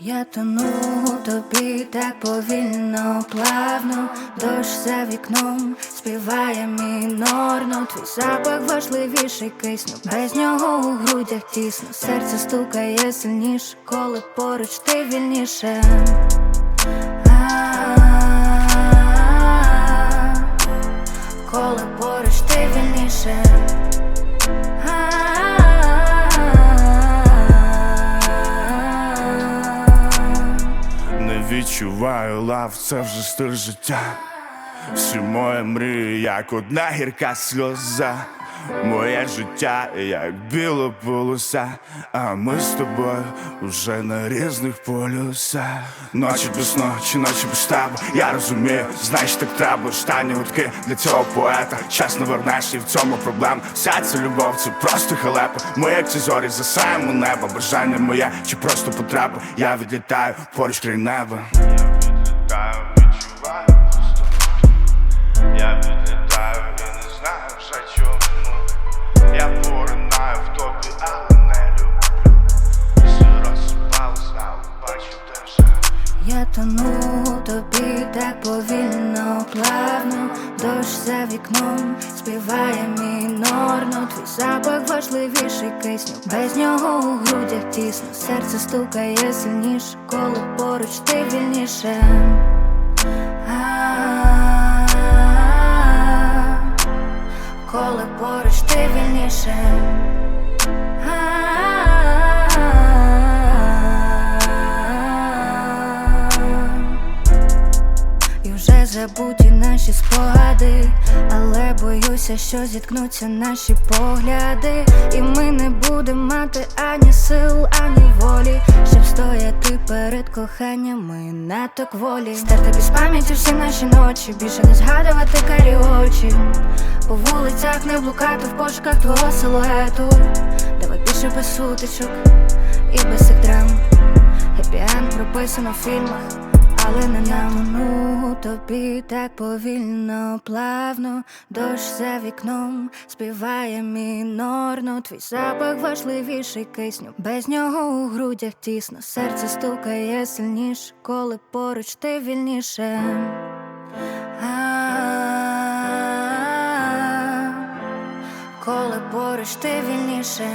Я тону тобі так повільно, плавно, дощ за вікном співає мінорно, твій запах важливіший кисню, без нього у грудях тісно, серце стукає сильніше, коли поруч ти вільніше. Відчуваю лав, це вже стиль життя. Всі мої мрії, як одна гірка сльоза. Моє життя, як біло полоса, а ми з тобою вже на різних полюсах. Ночі без ночі, ночі без тебе Я розумію, знаєш, так треба останні гудки для цього поета. Час не вернеш, і в цьому проблем. Вся ця любов, це просто халепа. Ми, як ці зорі, засаємо небо. Бажання моє, чи просто потреба. Я відлітаю поруч край неба. Тону тобі так повільно, плавно, дощ за вікном співає мінорно, твій запах важливіший кисню, без нього у грудях тісно, серце стукає сильніше, коли поруч ти вільніше. Коли поруч ти вільніше. Вже забуті наші спогади, але боюся, що зіткнуться наші погляди, і ми не будемо мати ані сил, ані волі, щоб стояти перед коханням, ми надто кволі Стерти без пам'яті всі наші ночі, більше не згадувати карі очі, по вулицях не блукати в пошуках твого силуету. Давай більше без сутичок і без драм. Хеппі-енд прописано в фільмах, але не нам тобі так повільно, плавно, дощ за вікном співає мінорно, твій запах важливіший кисню, без нього у грудях тісно, серце стукає сильніше, коли поруч ти вільніше. Коли поруч ти вільніше.